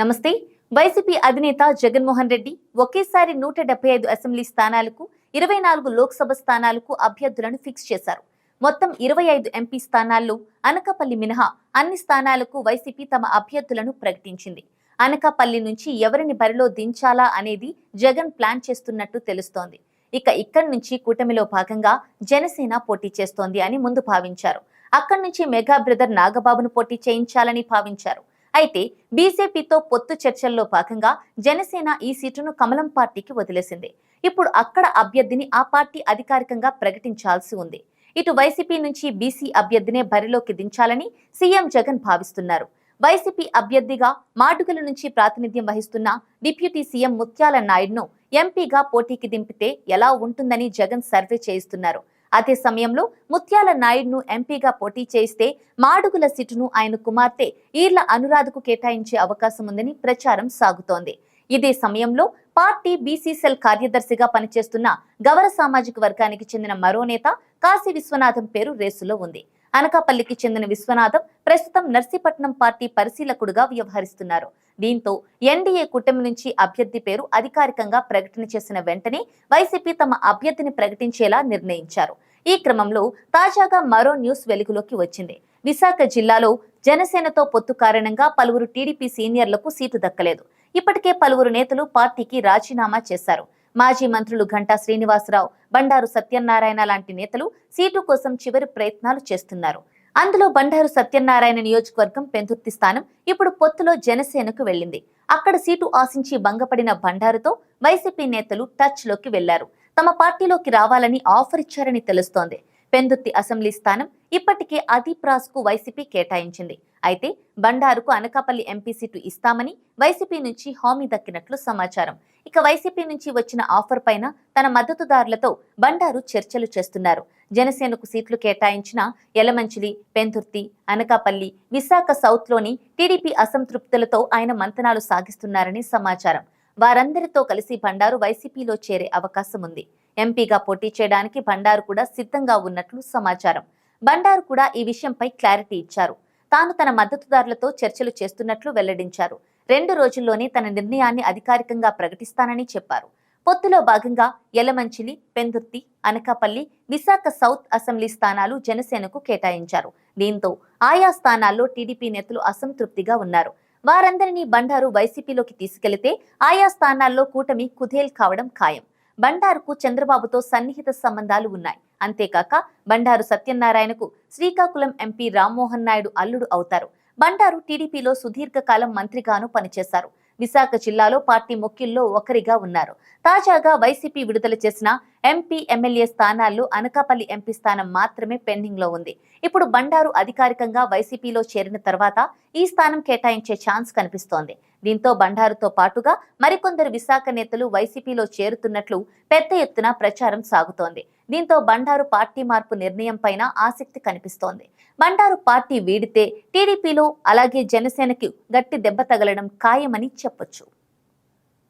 నమస్తే. వైసీపీ అధినేత జగన్మోహన్ రెడ్డి ఒకేసారి నూట డెబ్బై ఐదు అసెంబ్లీ స్థానాలకు ఇరవై నాలుగు లోక్సభ స్థానాలకు అభ్యర్థులను ఫిక్స్ చేశారు. మొత్తం ఇరవై ఐదు ఎంపీ స్థానాల్లో అనకాపల్లి మినహా అన్ని స్థానాలకు వైసీపీ తమ అభ్యర్థులను ప్రకటించింది. అనకాపల్లి నుంచి ఎవరిని బరిలో దించాలా అనేది జగన్ ప్లాన్ చేస్తున్నట్టు తెలుస్తోంది. ఇక ఇక్కడి నుంచి కూటమిలో భాగంగా జనసేన పోటీ చేస్తోంది అని ముందు భావించారు. అక్కడి నుంచి మెగా బ్రదర్ నాగబాబును పోటీ చేయించాలని భావించారు. అయితే బీజేపీతో పొత్తు చర్చల్లో భాగంగా జనసేన ఈ సీటును కమలం పార్టీకి వదిలేసింది. ఇప్పుడు అక్కడ అభ్యర్థిని ఆ పార్టీ అధికారికంగా ప్రకటించాల్సి ఉంది. ఇటు వైసీపీ నుంచి బీసీ అభ్యర్థినే బరిలోకి దించాలని సీఎం జగన్ భావిస్తున్నారు. వైసీపీ అభ్యర్థిగా మాడుగుల నుంచి ప్రాతినిధ్యం వహిస్తున్న డిప్యూటీ సీఎం ముత్యాల నాయుడును ఎంపీగా పోటీకి దింపితే ఎలా ఉంటుందని జగన్ సర్వే చేయిస్తున్నారు. అదే సమయంలో ముత్యాల నాయుడును ఎంపీగా పోటీ చేస్తే మాడుగుల సీటును ఆయన కుమార్తె ఈర్ల అనురాధకు కేటాయించే అవకాశం ఉందని ప్రచారం సాగుతోంది. ఇదే సమయంలో పార్టీ బీసీసీఎల్ కార్యదర్శిగా పనిచేస్తున్న గవర సామాజిక వర్గానికి చెందిన మరో నేత కాశీ విశ్వనాథం పేరు రేసులో ఉంది. అనకాపల్లికి చెందిన విశ్వనాథం ప్రస్తుతం నర్సీపట్నం పార్టీ పరిశీలకుడుగా వ్యవహరిస్తున్నారు. దీంతో ఎన్డీఏ కూటమి నుంచి అభ్యర్థి పేరు అధికారికంగా ప్రకటన చేసిన వెంటనే వైసీపీ తమ అభ్యర్థిని ప్రకటించేలా నిర్ణయించారు. ఈ క్రమంలో తాజాగా మరో న్యూస్ వెలుగులోకి వచ్చింది. విశాఖ జిల్లాలో జనసేనతో పొత్తు కారణంగా పలువురు టీడీపీ సీనియర్లకు సీటు దక్కలేదు. ఇప్పటికే పలువురు నేతలు పార్టీకి రాజీనామా చేశారు. మాజీ మంత్రులు ఘంటా శ్రీనివాసరావు బండారు సత్యనారాయణ లాంటి నేతలు సీటు కోసం చివరి ప్రయత్నాలు చేస్తున్నారు. అందులో బండారు సత్యనారాయణ నియోజకవర్గం పెందుర్తి స్థానం ఇప్పుడు పొత్తులో జనసేనకు వెళ్ళింది. అక్కడ సీటు ఆశించి భంగపడిన బండారుతో వైసీపీ నేతలు టచ్లోకి వెళ్ళారు. తమ పార్టీలోకి రావాలని ఆఫర్ ఇచ్చారని తెలుస్తోంది. పెందుత్తి అసెంబ్లీ స్థానం ఇప్పటికే అదీప్ రాజ్కు వైసీపీ కేటాయించింది. అయితే బండారుకు అనకాపల్లి ఎంపీ సీటు ఇస్తామని వైసీపీ నుంచి హామీ దక్కినట్లు సమాచారం. ఇక వైసీపీ నుంచి వచ్చిన ఆఫర్ పైన తన మద్దతుదారులతో బండారు చర్చలు చేస్తున్నారు. జనసేనకు సీట్లు కేటాయించిన యలమంచిలి పెందుర్తి అనకాపల్లి విశాఖ సౌత్లోని టీడీపీ అసంతృప్తులతో ఆయన మంతనాలు సాగిస్తున్నారని సమాచారం. వారందరితో కలిసి బండారు వైసీపీలో చేరే అవకాశం ఉంది ఎంపీగా పోటీ చేయడానికి బండారు కూడా సిద్ధంగా ఉన్నట్లు సమాచారం. బండారు కూడా ఈ విషయంపై క్లారిటీ ఇచ్చారు. తాను తన మద్దతుదారులతో చర్చలు చేస్తున్నట్లు వెల్లడించారు. రెండు రోజుల్లోనే తన నిర్ణయాన్ని అధికారికంగా ప్రకటిస్తానని చెప్పారు. పొత్తులో భాగంగా యలమంచిలి పెందుర్తి అనకాపల్లి విశాఖ సౌత్ అసెంబ్లీ స్థానాలు జనసేనకు కేటాయించారు. దీంతో ఆయా స్థానాల్లో టీడీపీ నేతలు అసంతృప్తిగా ఉన్నారు. వారందరినీ బండారు వైసీపీలోకి తీసుకెళ్తే ఆయా స్థానాల్లో కూటమి కుదేల్ కావడం ఖాయం. బండారుకు చంద్రబాబుతో సన్నిహిత సంబంధాలు ఉన్నాయి. అంతేకాక బండారు సత్యనారాయణకు శ్రీకాకుళం ఎంపీ రామ్మోహన్ నాయుడు అల్లుడు అవుతారు. బండారు టీడీపీలో సుదీర్ఘకాలం మంత్రిగాను పనిచేశారు. విశాఖ జిల్లాలో పార్టీ ముఖ్యుల్లో ఒకరిగా ఉన్నారు. తాజాగా వైసీపీ విడుదల చేసిన ఎంపీ ఎమ్మెల్యే స్థానాల్లో అనకాపల్లి ఎంపీ స్థానం మాత్రమే పెండింగ్లో ఉంది. ఇప్పుడు బండారు అధికారికంగా వైసీపీలో చేరిన తర్వాత ఈ స్థానం కేటాయించే ఛాన్స్ కనిపిస్తోంది. దీంతో బండారుతో పాటుగా మరికొందరు విశాఖ నేతలు వైసీపీలో చేరుతున్నట్లు పెద్ద ఎత్తున ప్రచారం సాగుతోంది. దీంతో బండారు పార్టీ మార్పు నిర్ణయం పైన ఆసక్తి కనిపిస్తోంది. బండారు పార్టీ వీడితే టీడీపీలో అలాగే జనసేనకి గట్టి దెబ్బ తగలడం ఖాయమని చెప్పొచ్చు.